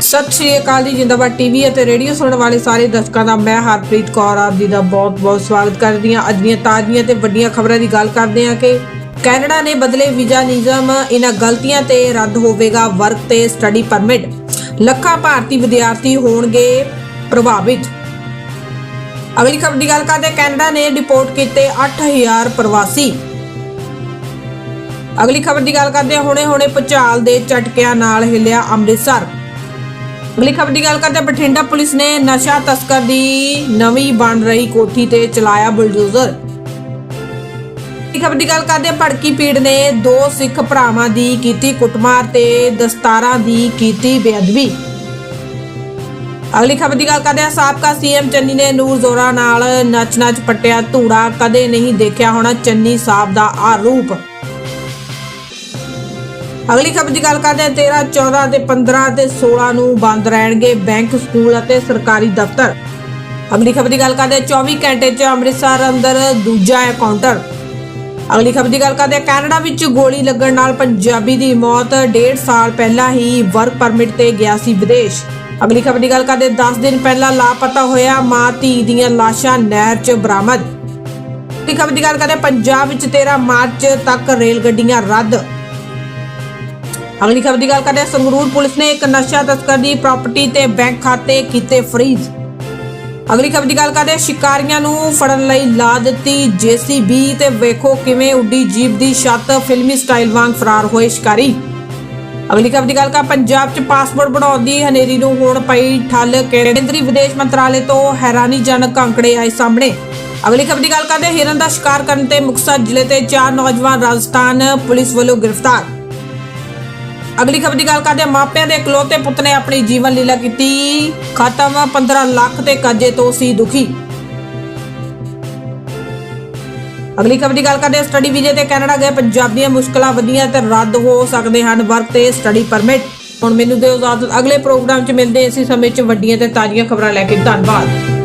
ਸਤਿ ਸ਼੍ਰੀ ਅਕਾਲ ਜੀ, ਜਿੰਦਾਬਾਦ ਟੀਵੀ ਅਤੇ ਰੇਡੀਓ ਸੁਣਨ ਵਾਲੇ ਸਾਰੇ ਦਰਸ਼ਕਾਂ ਦਾ ਮੈਂ ਹਰਪ੍ਰੀਤ ਕੌਰ ਆਪ ਜੀ ਦਾ ਬਹੁਤ-ਬਹੁਤ ਸਵਾਗਤ ਕਰਦੀ ਹਾਂ। ਅੱਜ ਦੀਆਂ ਤਾਜ਼ੀਆਂ ਤੇ ਵੱਡੀਆਂ ਖਬਰਾਂ ਦੀ ਗੱਲ ਕਰਦੇ ਹਾਂ ਕਿ ਕੈਨੇਡਾ ਨੇ ਬਦਲੇ ਵੀਜ਼ਾ ਨਿਯਮ ਇਹਨਾਂ ਗਲਤੀਆਂ ਤੇ ਰੱਦ ਹੋਵੇਗਾ ਵਰਕ ਤੇ ਸਟੱਡੀ ਪਰਮਿਟ। ਲੱਖਾਂ ਭਾਰਤੀ ਵਿਦਿਆਰਥੀ ਹੋਣਗੇ ਪ੍ਰਭਾਵਿਤ। ਅਗਲੀ ਖਬਰ ਦੀ ਗੱਲ ਕਰਦੇ ਕੈਨੇਡਾ ਨੇ ਡਿਪੋਰਟ ਕੀਤੇ 8000 ਪ੍ਰਵਾਸੀ। ਅਗਲੀ ਖਬਰ ਦੀ ਗੱਲ ਕਰਦੇ ਹਾਂ, ਹੁਣੇ-ਹੁਣੇ ਭੁਚਾਲ ਦੇ ਝਟਕਿਆਂ ਨਾਲ ਹਿੱਲਿਆ ਅੰਮ੍ਰਿਤਸਰ। ਅਗਲੀ ਖਬਰ ਦੀ ਗੱਲ ਕਰਦੇ ਬਠਿੰਡਾ ਪੁਲਿਸ ਨੇ ਨਸ਼ਾ ਤਸਕਰ ਦੀ ਨਵੀਂ ਬਣ ਰਹੀ ਕੋਠੀ ਤੇ ਚਲਾਇਆ ਬੁਲਡੋਜ਼ਰ। ਅਗਲੀ ਖਬਰ ਦੀ ਗੱਲ ਕਰਦੇ ਭੜਕੀ ਪੀੜ ਨੇ ਦੋ ਸਿੱਖ ਭਰਾਵਾਂ ਦੀ ਕੀਤੀ ਕੁੱਟਮਾਰ ਤੇ ਦਸਤਾਰਾਂ ਦੀ ਕੀਤੀ ਬੇਅਦਬੀ। ਅਗਲੀ ਖਬਰ ਦੀ ਗੱਲ ਕਰਦੇ ਹਾਂ ਸਾਬਕਾ ਸੀਐਮ ਚੰਨੀ ਨੇ ਨੂਰ ਜ਼ੋਰਾ ਨਾਲ ਨੱਚ-ਨੱਚ ਪੱਟਿਆ ਧੂੜਾ ਕਦੇ ਨਹੀਂ ਦੇਖਿਆ ਹੋਣਾ ਚੰਨੀ ਸਾਹਿਬ ਦਾ ਆ ਰੂਪ ਅਗਲੀ ਖਬਰ ਦੀ ਗੱਲ ਕਰਦੇ ਹਾਂ 13 14 ਤੇ 15 ਤੇ 16 ਨੂੰ ਬੰਦ ਰਹਿਣਗੇ ਬੈਂਕ, ਸਕੂਲ ਅਤੇ ਸਰਕਾਰੀ ਦਫ਼ਤਰ। ਅਗਲੀ ਖਬਰ ਦੀ ਗੱਲ ਕਰਦੇ ਹਾਂ 24 ਘੰਟੇ 'ਚ ਅੰਮ੍ਰਿਤਸਰ ਅੰਦਰ ਦੂਜਾ ਐਨਕਾਊਂਟਰ। ਅਗਲੀ ਖਬਰ ਦੀ ਗੱਲ ਕਰਦੇ ਹਾਂ, ਕੈਨੇਡਾ ਵਿੱਚ ਗੋਲੀ ਲੱਗਣ ਨਾਲ ਪੰਜਾਬੀ ਦੀ ਮੌਤ 1.5 ਸਾਲ ਪਹਿਲਾਂ ਹੀ ਵਰਕ ਪਰਮਿਟ ਤੇ ਗਿਆ ਸੀ ਵਿਦੇਸ਼। ਅਗਲੀ ਖਬਰ ਦੀ ਗੱਲ ਕਰਦੇ ਹਾਂ 10 ਦਿਨ ਪਹਿਲਾਂ ਲਾਪਤਾ ਹੋਇਆ ਮਾਂ ਧੀ ਦੀਆਂ ਲਾਸ਼ਾਂ ਨਹਿਰ 'ਚ ਬਰਾਮਦ। ਅਗਲੀ ਖਬਰ ਦੀ ਗੱਲ ਕਰਦੇ ਪੰਜਾਬ ਵਿੱਚ 13 ਮਾਰਚ ਤੱਕ ਰੇਲ ਗੱਡੀਆਂ ਰੱਦ। ਅਗਲੀ ਖਬਰ ਦੀ ਗੱਲ ਕਰਦੇ ਹਾਂ। ਸੰਗਰੂਰ ਪੁਲਿਸ ਨੇ ਇੱਕ ਨਸ਼ਾ ਤਸਕਰ ਦੀ ਪ੍ਰਾਪਰਟੀ ਤੇ ਬੈਂਕ ਖਾਤੇ ਕੀਤੇ ਫਰੀਜ਼ ਅਗਲੀ ਖਬਰ ਦੀ ਗੱਲ ਕਰਦੇ ਹਾਂ। ਸ਼ਿਕਾਰੀਆਂ ਨੂੰ ਫੜਨ ਲਈ ਲਾ ਦਿੱਤੀ ਜੀਸੀਬੀ ਤੇ ਵੇਖੋ ਕਿਵੇਂ ਉੱਡੀ ਜੀਪ ਦੀ ਛੱਤ। ਫਿਲਮੀ ਸਟਾਈਲ ਵਾਂਗ ਫਰਾਰ ਹੋਏ ਸ਼ਿਕਾਰੀ। ਅਗਲੀ ਖਬਰ ਦੀ ਗੱਲ ਕਰ। ਪੰਜਾਬ 'ਚ ਪਾਸਪੋਰਟ ਬਣਾਉਣ ਦੀ ਹਨੇਰੀ ਨੂੰ ਹੋਣ ਪਈ ਠੱਲ। ਕੇਂਦਰੀ ਵਿਦੇਸ਼ ਮੰਤਰਾਲੇ ਤੋਂ ਹੈਰਾਨੀਜਨਕ ਅੰਕੜੇ ਆਏ ਸਾਹਮਣੇ। ਅਗਲੀ ਖਬਰ ਦੀ ਗੱਲ ਕਰਦੇ ਹਿਰਨ ਦਾ ਸ਼ਿਕਾਰ ਕਰਨ ਤੇ ਮੁਕਤਸਰ ਜ਼ਿਲ੍ਹੇ ਤੇ ਚਾਰ ਨੌਜਵਾਨ ਰਾਜਸਥਾਨ ਪੁਲਿਸ ਵੱਲੋਂ ਗ੍ਰਿਫਤਾਰ। ਅਗਲੀ ਖਬਰ ਦੀ ਗੱਲ ਕਰਦੇ ਹਾਂ। ਮਾਪਿਆਂ ਦੇ ਇਕਲੌਤੇ ਪੁੱਤ ਨੇ ਆਪਣੀ ਜੀਵਨ ਲੀਲਾ ਕੀਤੀ। ਖਤਮ। 15 ਲੱਖ ਤੇ ਕਰਜ਼ੇ ਤੋਂ ਸੀ ਦੁਖੀ। ਅਗਲੀ ਖਬਰ ਦੀ ਗੱਲ ਕਰਦੇ ਹਾਂ। ਸਟੱਡੀ ਵੀਜ਼ੇ ਤੇ ਕੈਨੇਡਾ ਗਏ। ਪੰਜਾਬੀਆਂ ਮੁਸ਼ਕਲਾਂ ਵਧੀਆਂ ਤੇ ਰੱਦ ਹੋ ਸਕਦੇ ਹਨ। ਵਰਕ ਤੇ ਸਟੱਡੀ ਪਰਮਿਟ। ਹੁਣ ਮੈਨੂੰ ਦਿਓ ਇਜਾਜ਼ਤ। ਅਗਲੇ ਪ੍ਰੋਗਰਾਮ 'ਚ ਮਿਲਦੇ ਹਾਂ। ਇਸੇ ਸਮੇਂ 'ਚ ਵੱਡੀਆਂ ਤੇ ਤਾਜ਼ੀਆਂ ਖਬਰਾਂ ਲੈ ਕੇ। ਧੰਨਵਾਦ।